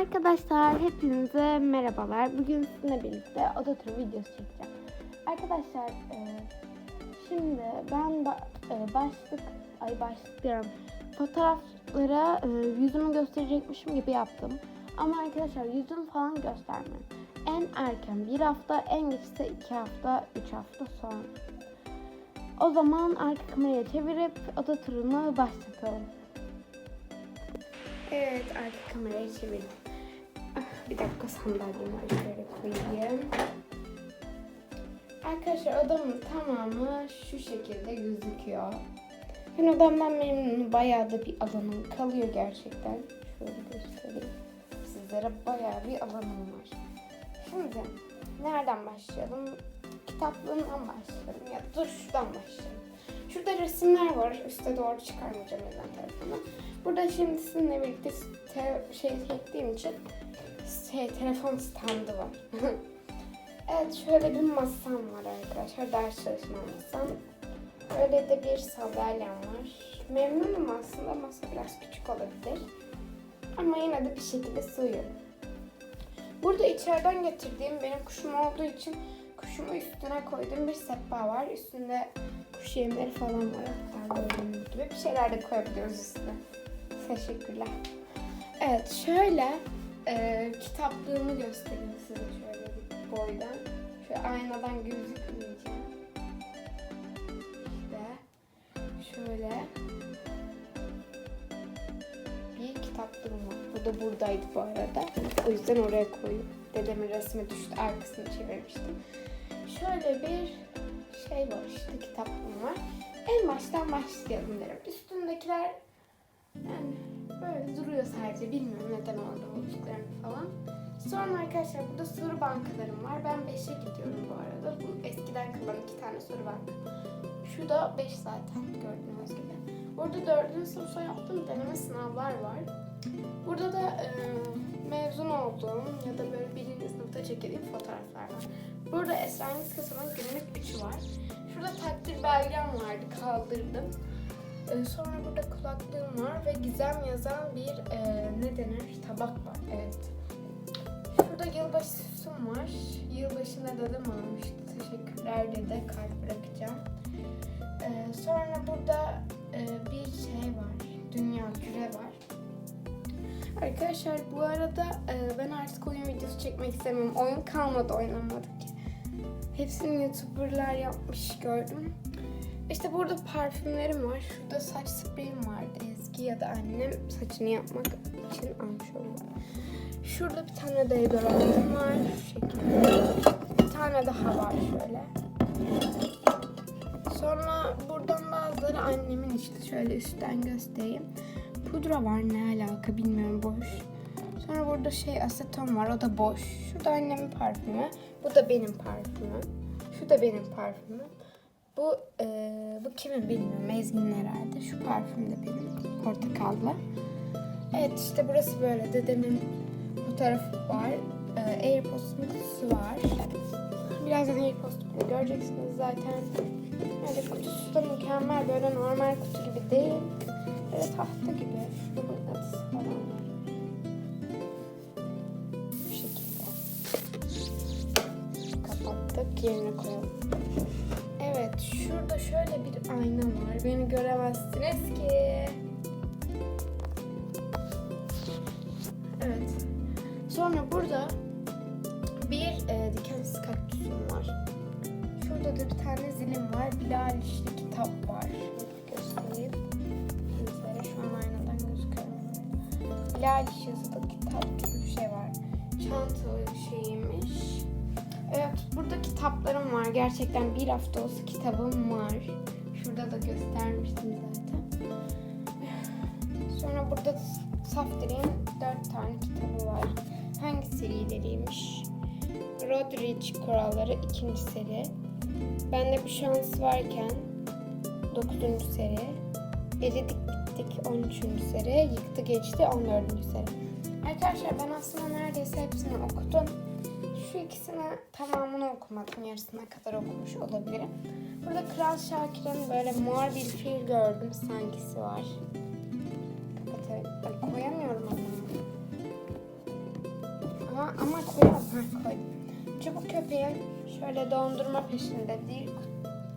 Arkadaşlar hepinize merhabalar. Bugün sizinle birlikte oda turu videosu çekeceğim. Arkadaşlar e, şimdi ben ba- e, başlık ay başlık diyorum. Fotoğraflara e, yüzümü gösterecekmişim gibi yaptım. Ama arkadaşlar yüzüm falan göstermiyorum. En erken bir hafta, en geçse iki hafta, üç hafta sonra. O zaman arka kamerayı çevirip oda turunu başlatalım. Evet, arka kamerayı çevirdim. Bir dakika sandalyemi şöyle koyayım. Arkadaşlar odamın tamamı şu şekilde gözüküyor. Ben odamdan memnunum. Bayağı da bir alanım kalıyor gerçekten. Şöyle göstereyim. Sizlere bayağı bir alanım var. Şimdi nereden başlayalım? Kitaplığından başlayalım. Ya dur şuradan başlayalım. Şurada resimler var. Üste doğru çıkarmayacağım neden tarafını. Burada şimdi sizinle birlikte te- şey çektiğim için şey, telefon standı var. evet şöyle bir masam var arkadaşlar. Ders çalışma masam. Böyle de bir sandalyem var. Memnunum aslında. Masa biraz küçük olabilir. Ama yine de bir şekilde sığıyor. Burada içeriden getirdiğim benim kuşum olduğu için kuşumu üstüne koyduğum bir sehpa var. Üstünde kuş yemleri falan var. Hatta gibi bir şeyler de koyabiliyoruz üstüne. Teşekkürler. Evet şöyle e, kitaplığımı göstereyim size şöyle bir boydan. Şöyle aynadan gözükmeyeceğim. İşte şöyle bir kitaplığım var. Bu da buradaydı bu arada. O yüzden oraya koyup dedemin resmi düştü. Arkasını çevirmiştim. Şöyle bir şey var işte kitaplığım var. En baştan başlayalım derim. Üstündekiler duruyor sadece. Bilmiyorum neden orada olduklarını falan. Sonra arkadaşlar burada soru bankalarım var. Ben 5'e gidiyorum bu arada. Bu eskiden kalan iki tane soru banka. Şu da 5 zaten gördüğünüz gibi. Burada 4. sınıfta yaptığım deneme sınavlar var. Burada da e, mezun olduğum ya da böyle birinci sınıfta çekildiğim fotoğraflar var. Burada Esrarengiz Kasaba'nın günlük 3'ü var. Şurada takdir belgem vardı kaldırdım. Ee, sonra burada kulaklığım var ve gizem yazan bir e, ne denir tabak var. Evet. Şurada yılbaşı süsüm var. Yılbaşında dedem almıştı. Teşekkürler dede. Kalp bırakacağım. Ee, sonra burada e, bir şey var. Dünya küre var. Arkadaşlar bu arada e, ben artık oyun videosu çekmek istemiyorum. Oyun kalmadı oynamadık. Hepsini YouTuber'lar yapmış gördüm. İşte burada parfümlerim var. Şurada saç spreyim vardı. Ezgi ya da annem saçını yapmak için almış oldu. Şurada bir tane deodorantım var. Şu şekilde. Bir tane daha var şöyle. Sonra buradan bazıları annemin işte şöyle üstten göstereyim. Pudra var ne alaka bilmiyorum boş. Sonra burada şey aseton var o da boş. Şurada annemin parfümü. Bu da benim parfümüm. Şu da benim parfümüm. Bu e, bu kimin bilmiyorum. Ezgi'nin herhalde. Şu parfüm de benim. Portakallı. Evet işte burası böyle. Dedemin fotoğrafı var. E, Airpost'un kutusu var. Birazdan Airpost'u göreceksiniz zaten. Böyle kutusu da mükemmel. Böyle normal kutu gibi değil. Böyle tahta gibi. Mıknatıs falan. Bu şekilde. Kapattık. Yerine koyalım. Evet, şurada şöyle bir ayna var. Beni göremezsiniz ki. Evet. Sonra burada bir e, dikensiz kaktüsüm var. Şurada da bir tane zilim var. Bilal işte kitap var. Göstereyim. Sizlere şu an aynadan gözüküyor. Bilal yazılı kitap gibi bir şey var. Çanta şeymiş. Evet, burada kitaplarım var. Gerçekten bir hafta olsa kitabım var. Şurada da göstermiştim zaten. Sonra burada Saftir'in dört tane kitabı var. Hangi serileriymiş? Rodrich Kuralları ikinci seri. Bende bir şans varken 9. seri. Eridik gittik 13. seri. Yıktı geçti 14. seri. Arkadaşlar ben aslında neredeyse hepsini okudum. Şu ikisini tamamını okumadım. Yarısına kadar okumuş olabilirim. Burada Kral Şakir'in böyle mor bir fil gördüm sankisi var. Kapatayım. Ay, koyamıyorum ama. ama koyamam. Ha, koydum. Çubuk köpeğin şöyle dondurma peşinde bir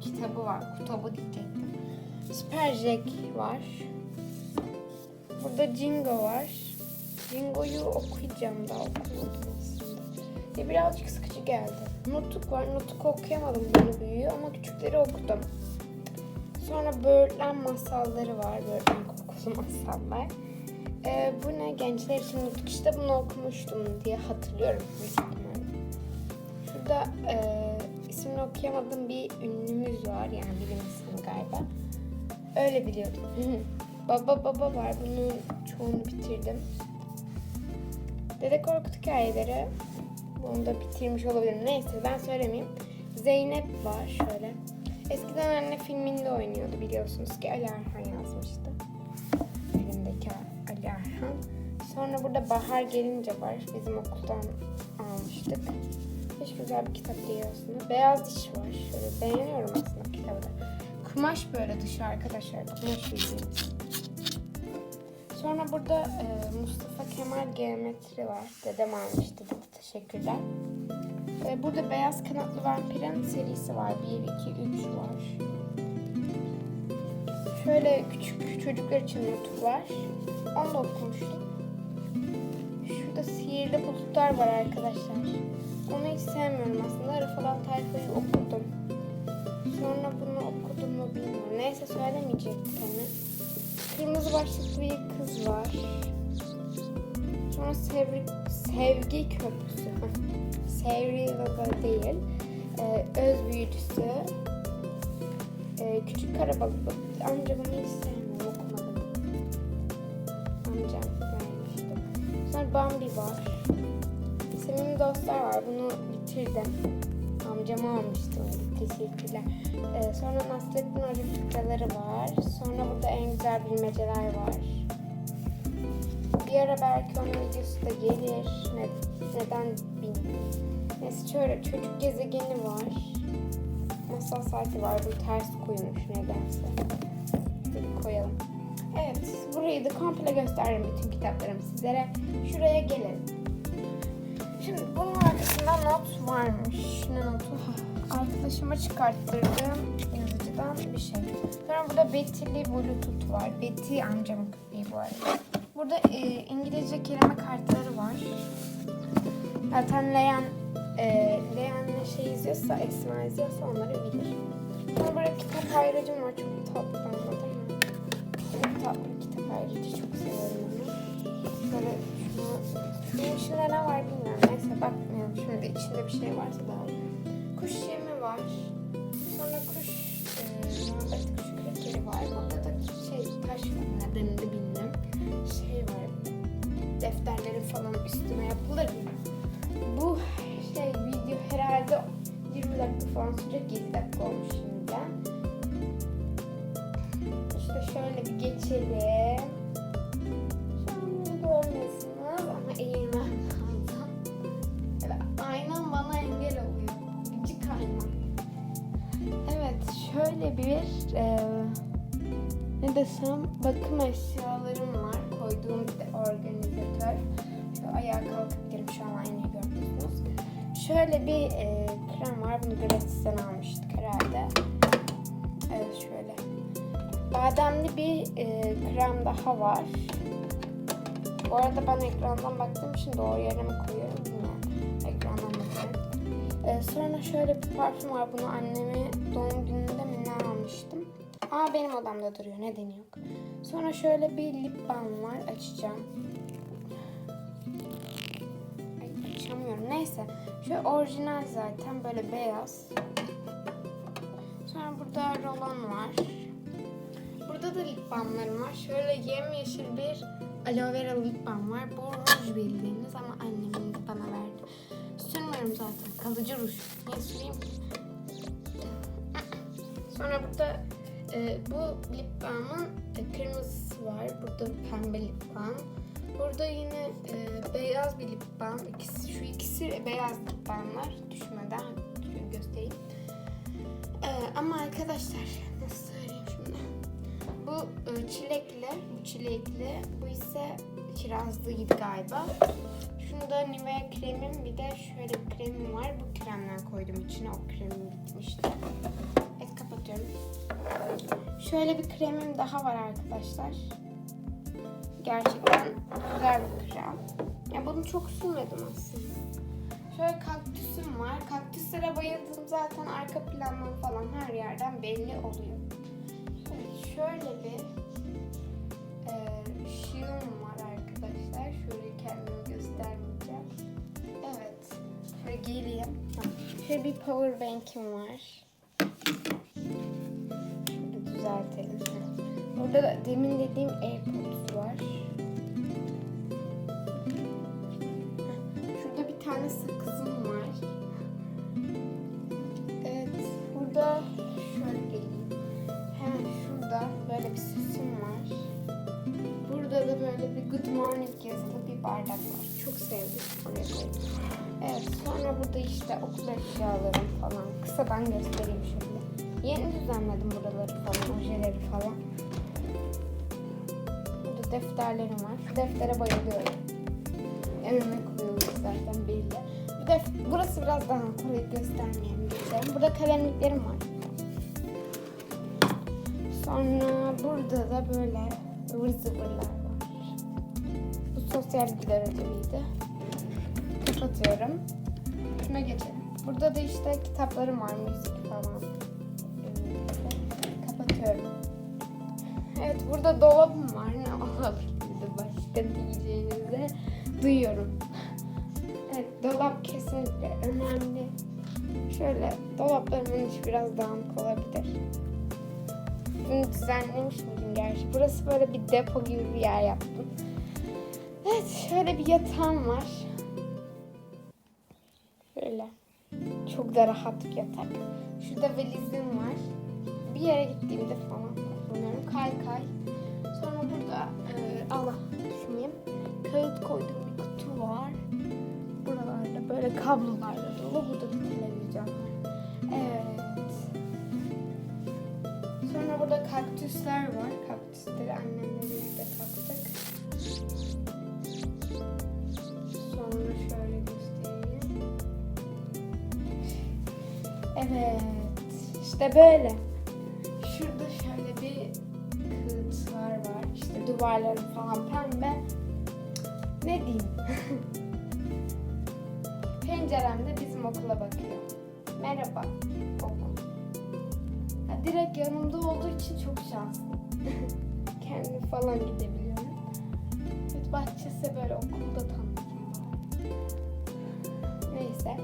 kitabı var. Kutabı diyecektim. Süper Jack var. Burada Jingo var. Jingo'yu okuyacağım daha okumadım Ya birazcık sıkıcı geldi. Nutuk var. Nutuk okuyamadım bunu büyüğü ama küçükleri okudum. Sonra Böğürtlen masalları var. Böğürtlen kokulu masallar. Ee, bu ne? Gençler için Nutuk işte bunu okumuştum diye hatırlıyorum. Şurada e, ismini okuyamadığım bir ünlümüz var. Yani bilim insanı galiba. Öyle biliyordum. baba baba var. Bunun çoğunu bitirdim. Dede Korkut hikayeleri. Bunu da bitirmiş olabilirim. Neyse ben söylemeyeyim. Zeynep var şöyle. Eskiden anne filminde oynuyordu biliyorsunuz ki Ali Arhan yazmıştı. Elimdeki Ali Arhan. Sonra burada Bahar gelince var. Bizim okuldan almıştık. Hiç güzel bir kitap değil aslında. Beyaz diş var. Şöyle beğeniyorum aslında kitabı da. Kumaş böyle dışı arkadaşlar. Kumaş bildiğiniz. Sonra burada e, Mustafa Kemal Geometri var. Dedem almıştı. Dede teşekkürler. E, burada Beyaz Kanatlı Vampirin serisi var. 1, 2, 3 var. Şöyle küçük çocuklar için notuk var. Onu da okumuştum. Şurada Sihirli Bulutlar var arkadaşlar. Onu hiç sevmiyorum aslında. Rıfat Tayfa'yı okudum. Sonra bunu okudum mu bilmiyorum. Neyse söylemeyecektik hani. Kırmızı başlıklı bir kız var. Sonra sevgi, sevgi köprüsü. Sevgi Baba değil. Ee, öz büyücüsü. Ee, küçük karabalık. Amca bunu hiç sevmiyorum. Okumadım. Amcam vermişti. Sonra Bambi var. Sevimli dostlar var. Bunu bitirdim. Amcama almıştım. Teşekkürler. Ee, sonra Nasrettin Hoca fıkraları var. Sonra burada en güzel bilmeceler var. Bir ara belki onun videosu da gelir. Ne, neden bilmiyorum. Neyse şöyle çocuk gezegeni var. Masal saati var. Bu ters koyulmuş nedense. Şöyle koyalım. Evet, burayı da komple gösterdim bütün kitaplarımı sizlere. Şuraya gelin. Şimdi bunun arkasında not varmış. Ne notu? Arkadaşıma çıkarttırdığım yazıcıdan bir şey. Sonra burada Betty'li Bluetooth var. Betty amcamın köpeği bu arada. Burada e, İngilizce kelime kartları var. Zaten Leyan, e, Leyan ne şey izliyorsa, Esma izliyorsa onları bilir. Sonra burada kitap ayrıcım var. Çok tatlı anladın mı? Çok tatlı kitap ayrıcı. Çok seviyorum onu. Şöyle şunu, içinde ne var bilmiyorum. Neyse bakmıyorum. Şimdi içinde bir şey varsa iyi. Kuş yemi var. Sonra kuş e, muhabbet kuş krekeri var. Burada da şey taş var. Nedenini bilmem. Şey var. Defterlerin falan üstüne yapılır ya. Bu şey video herhalde 20 dakika falan sürecek. 7 dakika olmuş şimdiden. İşte şöyle bir geçelim. Beni görmüyorsunuz ama eğilmem lazım. Evet, aynam bana engel oluyor. Gıcık aynam. Evet, şöyle bir e, ne desem bakım var. Koyduğum bir de organizatör. Şu ayağa kalkabilirim. Şu an aynayı görmüyorsunuz. Şöyle bir e, krem var. Bunu gratis'ten almıştık herhalde. Evet şöyle. Bademli bir e, krem daha var. Bu arada ben ekrandan baktığım için doğru yere mi koyuyorum bilmiyorum. Ekrandan bakıyorum. Ee, sonra şöyle bir parfüm var. Bunu anneme doğum gününde mi ne almıştım. Aa benim odamda duruyor. Nedeni yok. Sonra şöyle bir lip balm var. Açacağım. Ay, açamıyorum. Neyse. Şöyle orijinal zaten. Böyle beyaz. Sonra burada rolon var. Burada da lip balmlarım var. Şöyle yemyeşil bir aloe vera lip balm var. Bu ruj bildiğiniz ama annemin bana verdi. Sürmüyorum zaten. Kalıcı ruj. Niye süreyim ki? Sonra burada e, bu lip balmın kırmızısı var. Burada pembe lip balm. Burada yine e, beyaz bir lip balm. İkisi, şu ikisi beyaz lip balmlar. Düşmeden göstereyim. E, ama arkadaşlar nasıl söyleyeyim şimdi? Bu e, çilekli, bu çilekli, bu ise kirazlıydı galiba. Şunu Burada Nivea kremim bir de şöyle bir kremim var. Bu kremden koydum içine. O kremim bitmişti. Şöyle bir kremim daha var arkadaşlar. Gerçekten güzel bir krem. Ya bunu çok sürmedim aslında. Şöyle kaktüsüm var. Kaktüslere bayıldım zaten arka planım falan her yerden belli oluyor. Şöyle bir e, ışığım var arkadaşlar. Şöyle kendimi göstermeyeceğim. Evet. Şöyle geleyim. Şöyle bir power bank'im var. Düzeltelim. Burada da demin dediğim AirPods var. Şurada bir tane sakızım var. Evet, burada şöyle geleyim. Hemen şurada böyle bir süsüm var. Burada da böyle bir good morning yazılı bir bardak var. Çok sevdim. Oraya koydum. Evet, sonra burada işte okul eşyalarım falan. Kısadan göstereyim şöyle. Yeni düzenledim buraları falan, ojeleri falan. Burada defterlerim var. Deftere bayılıyorum. Öne koyuyoruz zaten belli. Bir de burası biraz daha kolay göstermeyelim geçelim. Burada kalemliklerim var. Sonra burada da böyle ıvır zıvırlar var. Bu sosyal bilgiler ödeviydi. Kapatıyorum. Şuna geçelim. Burada da işte kitaplarım var, müzik falan. Kapatıyorum. Evet burada dolabım var. Ne olabilirdi başka diyeceğinizi duyuyorum. Evet dolap kesinlikle önemli. Şöyle dolaplarımın içi biraz dağınık olabilir. Bunu düzenlemiş miydim gerçi? Burası böyle bir depo gibi bir yer yaptım. Evet şöyle bir yatağım var. Şöyle. Çok da rahat bir yatak. Şurada valizim var. Bir yere gittiğimde falan kullanıyorum. Kay kay. Sonra burada e, Allah düşüneyim. Kağıt koyduğum bir kutu var. Buralarda böyle kablolarla dolu. Burada da televizyon var. Evet. Sonra burada kaktüsler var. Kaktüsleri annemle birlikte kaptık. Sonra şöyle göstereyim. Evet. işte böyle. İşte duvarları falan pembe. Ne diyeyim? Penceremde bizim okula bakıyor. Merhaba okul. Ha, direkt yanımda olduğu için çok şanslıyım. Kendim falan gidebiliyorum. Evet bahçesi böyle okulda tanıtım var. Neyse.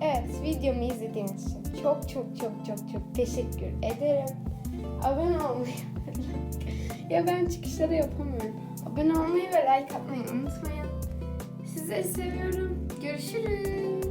Evet videomu izlediğiniz için çok çok çok çok çok teşekkür ederim. Abone olmayı ya ben çıkışları yapamıyorum. Abone olmayı ve like atmayı unutmayın. Sizleri seviyorum. Görüşürüz.